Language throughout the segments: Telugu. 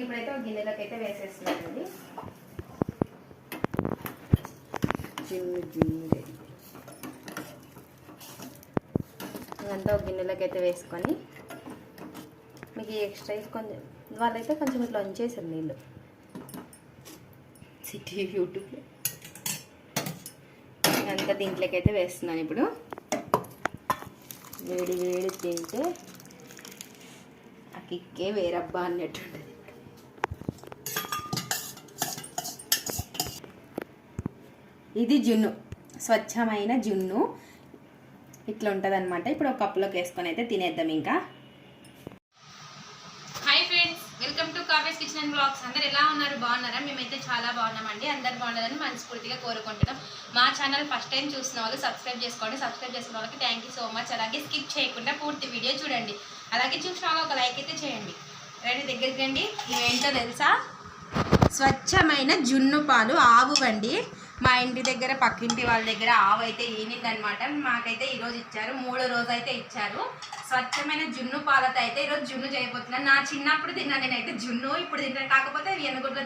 ఇప్పుడైతే ఒక గిన్నెలోకి అయితే వేసేస్తున్నానండి. జిమ్మి జిమ్మి ఇదంతా ఒక గిన్నెలోకి అయితే వేసుకొని మీకు ఎక్స్ట్రా కొంచెం వాళ్ళైతే కొంచెం ఇట్లా ఉంచేసారు నీళ్ళు. సిటీ యూట్యూబ్లో అంతా దీంట్లోకి అయితే వేస్తున్నాను ఇప్పుడు. వేడి వేడి తింటే కిక్కే వేరబ్బా అన్నట్టుంటుంది. ఇది జున్ను. స్వచ్ఛమైన జున్ను. ఇట్లా ఉంటుంది అనమాట ఇప్పుడు ఒక కప్పులోకి వేసుకొని అయితే తినేద్దాం ఇంకా. Hi friends welcome to Kavya's kitchen and blogs అందరు ఎలా ఉన్నారు? బాగున్నారా? మేమైతే చాలా బాగున్నామండి. అందరు బాగున్నారని మనస్ఫూర్తిగా కోరుకుంటున్నాం. మా ఛానల్ ఫస్ట్ టైం చూసిన వాళ్ళు సబ్స్క్రైబ్ చేసుకోండి. సబ్స్క్రైబ్ చేసుకున్న వాళ్ళకి థ్యాంక్ యూ సో మచ్ అలాగే స్కిప్ చేయకుండా పూర్తి వీడియో చూడండి. అలాగే చూసిన వాళ్ళు ఒక లైక్ అయితే చేయండి. రండి దగ్గరికి రండి. ఇవేంటో తెలుసా? స్వచ్ఛమైన జున్ను పాలు ఆవు వండి మా ఇంటి దగ్గర పక్కింటి వాళ్ళ దగ్గర ఆవు అయితే ఈనిందనమాట మాకైతే ఈరోజు ఇచ్చారు మూడో రోజు అయితే ఇచ్చారు. స్వచ్ఛమైన జున్ను పాలతో అయితే ఈరోజు జున్ను చేయబోతున్నాను. నా చిన్నప్పుడు తిన్నాను నేనైతే జున్ను ఇప్పుడు తిన్నాను కాకపోతే వెనుగుడ్ల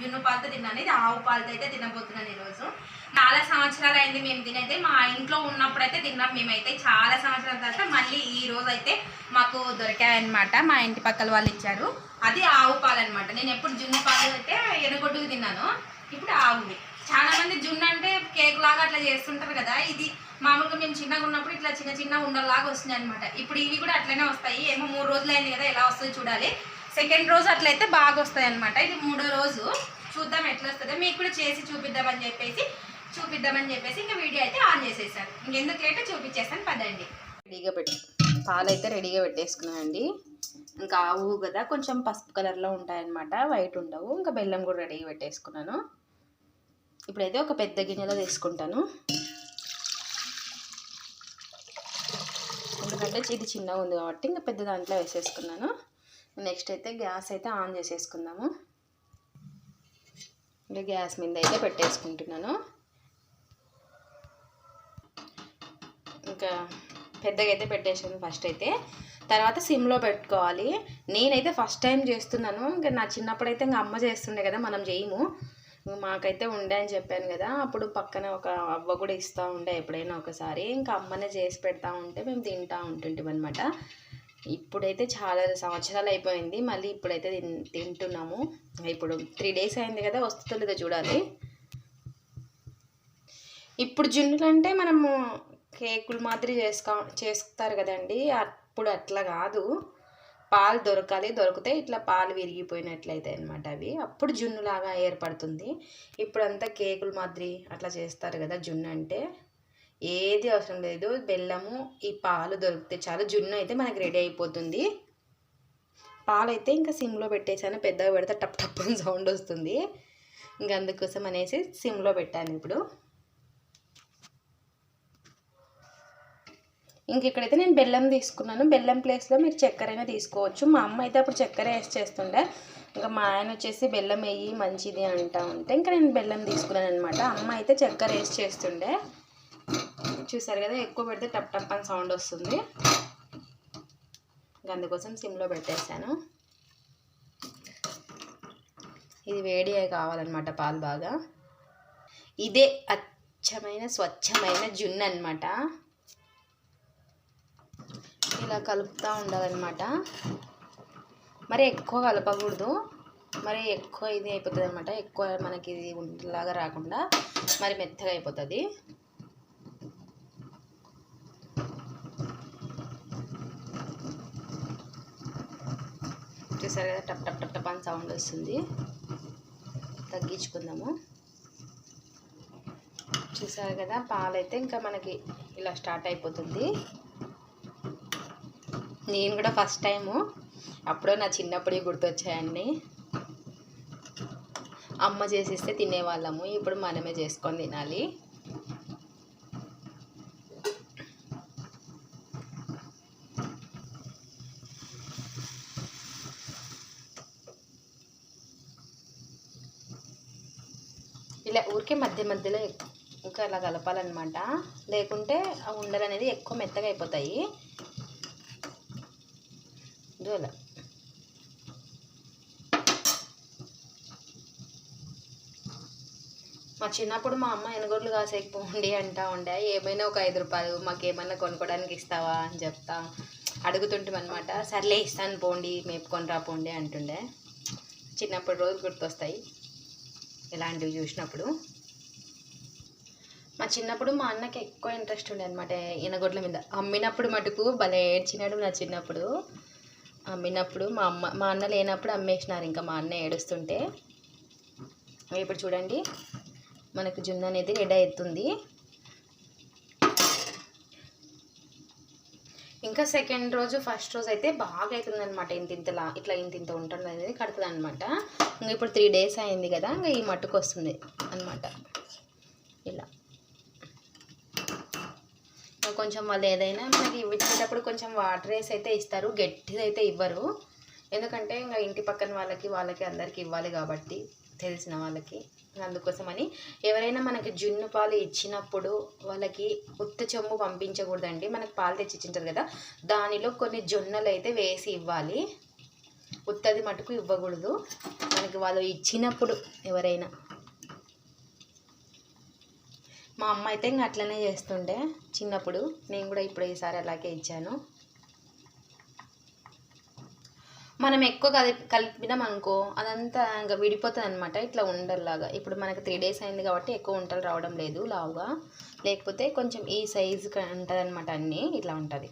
జున్ను పాలతో తిన్నాను ఇది ఆవు పాలతో అయితే తినబోతున్నాను ఈరోజు చాలా సంవత్సరాలు అయింది మేము తినైతే మా ఇంట్లో ఉన్నప్పుడు అయితే తిన్నాం మేమైతే. చాలా సంవత్సరాల తర్వాత మళ్ళీ ఈ రోజు అయితే మాకు దొరికాయన్నమాట మా ఇంటి పక్కల వాళ్ళు ఇచ్చారు. అది ఆవు పాలు అనమాట నేను ఎప్పుడు జున్ను పాలు అయితే ఎనగొడ్డుకు తిన్నాను. ఇప్పుడు ఆవుని. చాలా మంది జున్ను అంటే కేక్ లాగా అట్లా చేస్తుంటారు కదా. ఇది మామూలుగా మేము చిన్నగా ఉన్నప్పుడు ఇట్లా చిన్న చిన్న ఉండలాగా వస్తున్నాయి అనమాట ఇప్పుడు ఇవి కూడా అట్లనే వస్తాయి. ఏమో మూడు రోజులు అయింది కదా ఎలా వస్తుందో చూడాలి. సెకండ్ రోజు అట్లయితే బాగా వస్తాయి అనమాట ఇది మూడో రోజు. చూద్దాం ఎట్లా వస్తుందో. మీకు కూడా చేసి చూపిద్దామని చెప్పేసి చూపిద్దామని చెప్పేసి ఇంకా వీడియో అయితే ఆన్ చేసేసాను. ఇంకెందుకు లేటో చూపించేస్తాను. పదండి. రెడీగా పెట్టి పాలు అయితే రెడీగా పెట్టేసుకున్నానండి. ఇంకా ఆవు కదా కొంచెం పసుపు కలర్లో ఉంటాయన్నమాట. వైట్ ఉండవు. ఇంకా బెల్లం కూడా రెడీగా పెట్టేసుకున్నాను. ఇప్పుడైతే ఒక పెద్ద గిన్నెలో తీసుకుంటాను. ఎందుకంటే ఇది చిన్నగా ఉంది కాబట్టి ఇంకా పెద్ద దాంట్లో వేసేసుకున్నాను. నెక్స్ట్ అయితే గ్యాస్ అయితే ఆన్ చేసేసుకుందాము. ఇంకా గ్యాస్ మీద అయితే పెట్టేసుకుంటున్నాను. ఇంకా పెద్దగా అయితే పెట్టేసాను ఫస్ట్ అయితే. తర్వాత సిమ్లో పెట్టుకోవాలి. నేనైతే ఫస్ట్ టైం చేస్తున్నాను. ఇంకా నా చిన్నప్పుడు అయితే ఇంకా అమ్మ చేస్తుండే కదా మనం చేయము. మాకైతే ఉండే అని చెప్పాను కదా అప్పుడు పక్కన ఒక అవ్వ కూడా ఇస్తూ ఉండే ఎప్పుడైనా ఒకసారి. ఇంకా అమ్మనే చేసి పెడతా ఉంటే మేము తింటూ ఉంటుంటాం అనమాట ఇప్పుడైతే చాలా సంవత్సరాలు అయిపోయింది మళ్ళీ ఇప్పుడైతే తిన్ తింటున్నాము. ఇప్పుడు త్రీ డేస్ అయింది కదా వస్తుందో లేదో చూడాలి. ఇప్పుడు జున్నులు అంటే మనము కేకులు మాదిరి చేసుకో చేస్తారు కదండి. అప్పుడు అట్లా కాదు. పాలు దొరకాలి దొరికితే ఇట్లా పాలు విరిగిపోయినట్లయితే అనమాట అవి. అప్పుడు జున్నులాగా ఏర్పడుతుంది. ఇప్పుడంతా కేకులు మాదిరి అట్లా చేస్తారు కదా జున్ను అంటే. ఏది అవసరం లేదు. బెల్లము ఈ పాలు దొరికితే చాలు. జున్ను అయితే మనకి రెడీ అయిపోతుంది. పాలు అయితే ఇంకా సిమ్లో పెట్టేసాను పెద్దగా పెడితే టప్ టప్ అని సౌండ్ వస్తుంది. ఇంకా అందుకోసం అనేసి సిమ్లో పెట్టాను ఇప్పుడు. ఇంక ఇక్కడైతే నేను బెల్లం తీసుకున్నాను. బెల్లం ప్లేస్లో మీరు చక్కెర అయినా తీసుకోవచ్చు. మా అమ్మ అయితే అప్పుడు చక్కెర వేసి చేస్తుండే. ఇంకా మా ఆయన వచ్చేసి బెల్లం వేయి మంచిది అంటా ఉంటే ఇంకా నేను బెల్లం తీసుకున్నాను అనమాట అమ్మ అయితే చక్కెర వేసి చేస్తుండే. చూసారు కదా ఎక్కువ పెడితే టప్ టప్ అని సౌండ్ వస్తుంది. ఇంకా అందుకోసం సిమ్లో పెట్టేశాను. ఇది వేడి కావాలన్నమాట పాలు బాగా. ఇదే అచ్చమైన స్వచ్ఛమైన జున్ను అనమాట ఇలా కలుపుతూ ఉండాలన్నమాట మరి ఎక్కువ కలపకూడదు. మరి ఎక్కువ ఇది అయిపోతుంది అనమాట ఎక్కువ మనకి ఇది ఉండలాగా రాకుండా మరి మెత్తగా అయిపోతుంది. చూసారు కదా టప్ టప్ టప్ టప్ అని సౌండ్ వస్తుంది. తగ్గించుకుందాము. చూసారు కదా పాలైతే ఇంకా మనకి ఇలా స్టార్ట్ అయిపోతుంది. నేను కూడా ఫస్ట్ టైము. అప్పుడో నా చిన్నప్పుడే గుర్తొచ్చాయండి. అమ్మ చేసిస్తే తినేవాళ్ళము ఇప్పుడు మనమే చేసుకొని తినాలి. ఇలా ఊరికే మధ్య మధ్యలో ఇంకా అలా కలపాలన్నమాట. లేకుంటే ఆ ఉండలు అనేది ఎక్కువ మెత్తగా అయిపోతాయి. డోలా మా చిన్నప్పుడు మా అమ్మ ఎనగొడ్లు కాసేకపోండి అంటా ఉండే. ఏమైనా ఒక ఐదు రూపాయలు మాకు ఏమైనా కొనుక్కోవడానికి ఇస్తావా అని చెప్తా అడుగుతుంటామన్నమాట. సర్లే ఇస్తాను పోండి మేపుకొని రా పోండి అంటుండే. చిన్నప్పుడు రోజు గుర్తొస్తాయి ఇలాంటివి చూసినప్పుడు. మా చిన్నప్పుడు మా అన్నకి ఎక్కువ ఇంట్రెస్ట్ ఉండే అనమాట ఎనగొడ్ల మీద. అమ్మినప్పుడు మటుకు భలే ఏడ్చినాడు నా చిన్నప్పుడు. అమ్మినప్పుడు మా అమ్మ మా అన్న లేనప్పుడు అమ్మేసినారు. ఇంకా మా అన్న ఏడుస్తుంటే ఇప్పుడు చూడండి మనకు జున్ను అనేది రెడీ అవుతుంది. ఇంకా సెకండ్ రోజు ఫస్ట్ రోజు అయితే బాగా అవుతుంది అనమాట ఇంత ఇంతలా ఇట్లా ఇంత ఇంత ఉంటుంది అనేది కడుతుంది అనమాట ఇంకా ఇప్పుడు త్రీ డేస్ అయింది కదా ఇంకా ఈ మట్టుకు వస్తుంది అనమాట ఇలా. కొంచెం వాళ్ళు ఏదైనా మనకి ఇచ్చేటప్పుడు కొంచెం వాటర్ వేసి అయితే ఇస్తారు. గట్టిది అయితే ఇవ్వరు. ఎందుకంటే ఇంకా ఇంటి పక్కన వాళ్ళకి వాళ్ళకి అందరికి ఇవ్వాలి కాబట్టి తెలిసిన వాళ్ళకి. అందుకోసమని ఎవరైనా మనకి జున్ను పాలు ఇచ్చినప్పుడు వాళ్ళకి ఉత్త చెంబు పంపించకూడదండి. మనకి పాలు తెచ్చి ఇచ్చింటారు కదా దానిలో కొన్ని జొన్నలు అయితే వేసి ఇవ్వాలి. ఉత్తది మటుకు ఇవ్వకూడదు. మనకి వాళ్ళు ఇచ్చినప్పుడు ఎవరైనా మా అమ్మ అయితే ఇంకా అట్లనే చేస్తుండే చిన్నప్పుడు. నేను కూడా ఇప్పుడు ఈసారి అలాగే ఇచ్చాను. మనం ఎక్కువ కలిపి కలిపినాం అనుకో అదంతా ఇంకా విడిపోతుంది అనమాట ఇట్లా ఉండల్లాగా. ఇప్పుడు మనకి త్రీ డేస్ అయింది కాబట్టి ఎక్కువ వంటలు రావడం లేదు లావుగా. లేకపోతే కొంచెం ఈ సైజు ఉంటుంది అనమాట అన్నీ. ఇట్లా ఉంటుంది.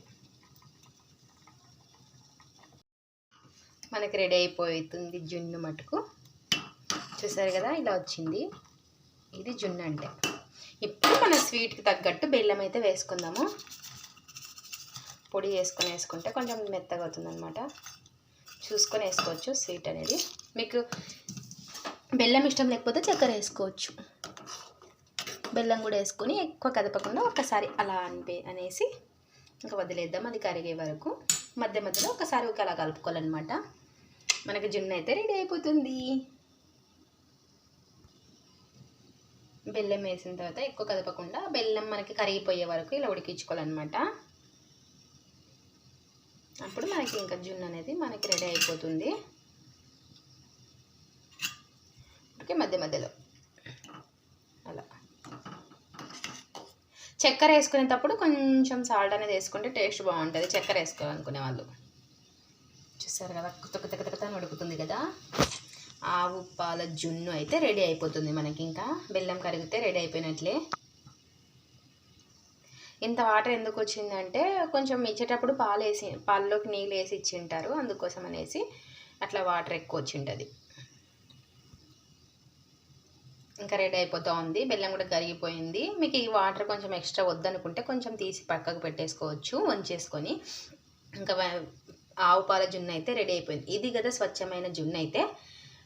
మనకి రెడీ అయిపోతుంది జున్ను మటుకు. చూసారు కదా ఇలా వచ్చింది. ఇది జున్ను అంటే. ఇప్పుడు మన స్వీట్కి తగ్గట్టు బెల్లం అయితే వేసుకుందాము. పొడి వేసుకొని వేసుకుంటే కొంచెం మెత్తగా అవుతుందన్నమాట. చూసుకొని వేసుకోవచ్చు స్వీట్ అనేది. మీకు బెల్లం ఇష్టం లేకపోతే చక్కెర వేసుకోవచ్చు. బెల్లం కూడా వేసుకొని ఎక్కువ కదపకుండా ఒకసారి అలా అనిపే అనేసి ఇంకా వదిలేద్దాం. అది కరిగే వరకు మధ్య మధ్యలో ఒకసారి ఒక అలా కలుపుకోవాలన్నమాట. మనకి జున్ను అయితే రెడీ అయిపోతుంది. బెల్లం వేసిన తర్వాత ఎక్కువ కదపకుండా బెల్లం మనకి కరిగిపోయే వరకు ఇలా ఉడికించుకోవాలన్నమాట. అప్పుడు మనకి ఇంకా జున్ను అనేది మనకి రెడీ అయిపోతుంది. ఓకే మధ్య మధ్యలో. అలా. చక్కెర వేసుకునేటప్పుడు కొంచెం సాల్ట్ అనేది వేసుకుంటే టేస్ట్ బాగుంటుంది. చక్కెర వేసుకోవాలనుకునే వాళ్ళు. చూస్తారు కదా కుత్త కుత్త కుత్త ఉడుకుతుంది కదా. ఆవు పాల జున్ను అయితే రెడీ అయిపోతుంది మనకి ఇంకా బెల్లం కరిగితే రెడీ అయిపోయినట్లే. ఇంత వాటర్ ఎందుకు వచ్చిందంటే కొంచెం ఇచ్చేటప్పుడు పాలు వేసి పాల్లోకి నీళ్ళు వేసి ఇచ్చింటారు అందుకోసం అనేసి అట్లా వాటర్ ఎక్కువ వచ్చింటుంది. ఇంకా రెడీ అయిపోతూ ఉంది. బెల్లం కూడా కరిగిపోయింది. మీకు ఈ వాటర్ కొంచెం ఎక్స్ట్రా వద్దనుకుంటే కొంచెం తీసి పక్కకు పెట్టేసుకోవచ్చు వంచేసుకొని. ఇంకా ఆవు పాల జున్ను అయితే రెడీ అయిపోయింది. ఇది కదా స్వచ్ఛమైన జున్ను అయితే.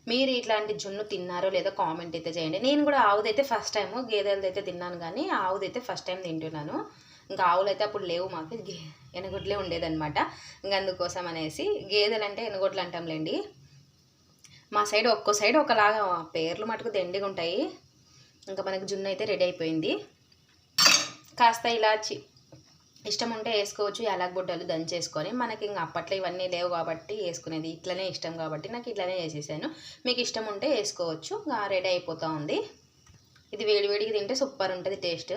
మీరు ఇట్లాంటి జున్ను తిన్నారో లేదో కామెంట్ అయితే చేయండి. నేను కూడా ఆవుదైతే ఫస్ట్ టైం గేదెలది అయితే తిన్నాను కానీ ఆవుదైతే ఫస్ట్ టైం తింటున్నాను. ఇంకా ఆవులు అయితే అప్పుడు లేవు మాకు గే- ఎనగొడ్లే ఉండేదన్నమాట. ఇంకా అందుకోసం అనేసి గేదెలు అంటే ఎనగొడ్లు అంటాంలేండి మా సైడ్ ఒక్కో సైడ్ ఒకలాగా పేర్లు మటుకు దెండిగా ఉంటాయి. ఇంకా మనకి జున్ను అయితే రెడీ అయిపోయింది. కాస్త ఇలాచి ఇష్టం ఉంటే వేసుకోవచ్చు యాలక్ బుడ్డలు దంచేసుకొని మనకి ఇంకా అప్పట్లో ఇవన్నీ లేవు కాబట్టి వేసుకునేది ఇట్లనే ఇష్టం కాబట్టి నాకు ఇట్లనే చేసేసాను. మీకు ఇష్టం ఉంటే వేసుకోవచ్చు ఇంకా రెడీ అయిపోతూ ఉంది. ఇది వేడివేడికి తింటే సూపర్ ఉంటుంది టేస్ట్.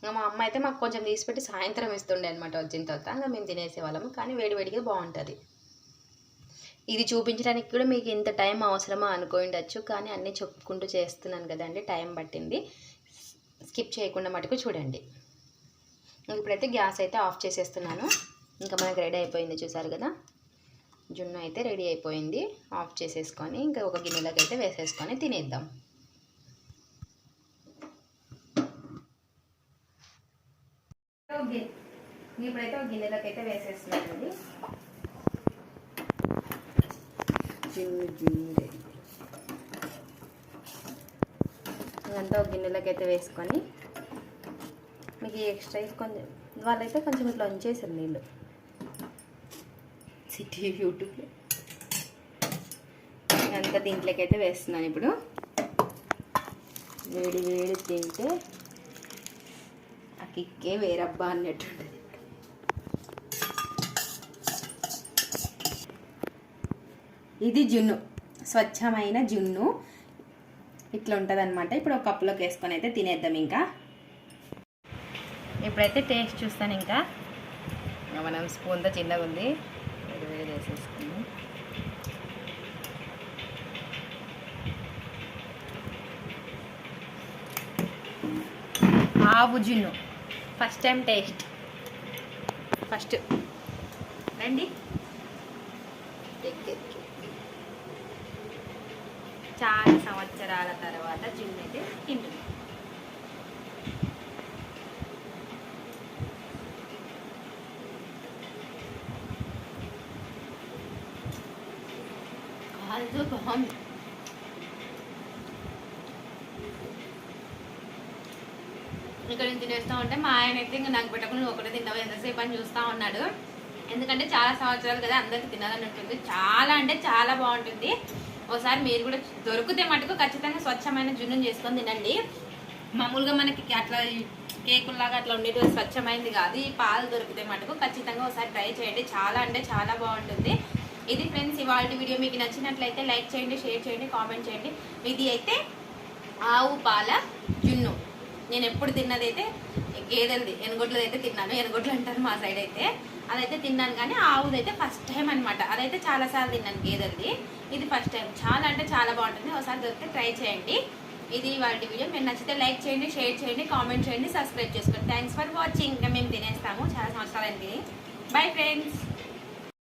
ఇంకా మా అమ్మ అయితే మాకు కొంచెం తీసి పెట్టి సాయంత్రం ఇస్తుండే అనమాట వచ్చిన తర్వాత ఇంకా మేము తినేసేవాళ్ళము కానీ వేడివేడికి బాగుంటుంది. ఇది చూపించడానికి కూడా మీకు ఇంత టైం అవసరమా అనుకోండొచ్చు కానీ అన్నీ చెప్పుకుంటూ చేస్తున్నాను కదండి టైం పట్టింది. స్కిప్ చేయకుండా మటుకు చూడండి. ఇప్పుడైతే గ్యాస్ అయితే ఆఫ్ చేసేస్తున్నాను. ఇంకా మనకు రెడీ అయిపోయింది చూసారు కదా? జున్ను అయితే రెడీ అయిపోయింది. ఆఫ్ చేసేసుకొని ఇంకా ఒక గిన్నెలోకి అయితే వేసేసుకొని తినేద్దాం. ఇప్పుడైతే ఒక గిన్నెలోకి అయితే వేసేస్తున్నానండి. జున్ను జున్ను ఇదంతా ఒక గిన్నెలోకి అయితే వేసుకొని మీకు ఎక్స్ట్రా కొంచెం వాళ్ళైతే కొంచెం ఇట్లా ఉంచేసారు నీళ్ళు. సిటీ యూట్యూబ్లో అంతా దీంట్లోకి అయితే వేస్తున్నాను ఇప్పుడు. వేడి వేడి తింటే ఆ కిక్కే వేరబ్బా అన్నట్టుంటుంది ఇది జున్ను. స్వచ్ఛమైన జున్ను. ఇట్లా ఉంటుంది అనమాట ఇప్పుడు ఒక కప్పులోకి వేసుకొని అయితే తినేద్దాం ఇంకా. ఇప్పుడైతే టేస్ట్ చూస్తాను ఇంకా. మనం స్పూన్తో చిన్నగా ఉంది. వేడి వేడి వేసేసుకుందాం ఆవు జున్ను. First time taste. ఫస్ట్ రండి చాలా సంవత్సరాల తర్వాత జున్ను అయితే తింటుంది కాదు బాగుంది ఇక్కడ నేను తినేస్తూ ఉంటే మా ఆయన అయితే ఇంకా నాకు పెట్టకుండా ఒకటే తిన్నావు ఎంతసేపు అని చూస్తూ ఉన్నాడు. ఎందుకంటే చాలా సంవత్సరాలు కదా అందరికి తినాలని ఉంటుంది. చాలా అంటే చాలా బాగుంటుంది. ఒకసారి మీరు కూడా దొరికితే మటుకు ఖచ్చితంగా స్వచ్ఛమైన జున్ను చేసుకొని తినండి. మామూలుగా మనకి అట్లా కేకుల్లాగా అట్లా ఉండేది స్వచ్ఛమైనది కాదు. ఈ పాలు దొరికితే మటుకు ఖచ్చితంగా ఒకసారి ట్రై చేయండి. చాలా అంటే చాలా బాగుంటుంది. ఇది ఫ్రెండ్స్ ఇవాళ వీడియో మీకు నచ్చినట్లయితే లైక్ చేయండి షేర్ చేయండి కామెంట్ చేయండి. ఇది అయితే ఆవు పాల జున్ను. నేను ఎప్పుడు తిన్నది అయితే గేదెలది ఎనగొడ్లది అయితే తిన్నాను. ఎనగొడ్లు అంటారు మా సైడ్ అయితే. అదైతే తిన్నాను కానీ ఆవుది అయితే ఫస్ట్ టైం అనమాట అదైతే చాలాసార్లు తిన్నాను గేదెలది. ఇది ఫస్ట్ టైం చాలా అంటే చాలా బాగుంటుంది. ఒకసారి దొరికితే ట్రై చేయండి. ఇది వాటి వీడియో. మీరు నచ్చితే లైక్ చేయండి షేర్ చేయండి కామెంట్ చేయండి సబ్స్క్రైబ్ చేసుకోండి. థ్యాంక్స్ ఫర్ వాచింగ్ ఇంకా మేము తినేస్తాము. చాలా సంవత్సరాలు అయింది బై ఫ్రెండ్స్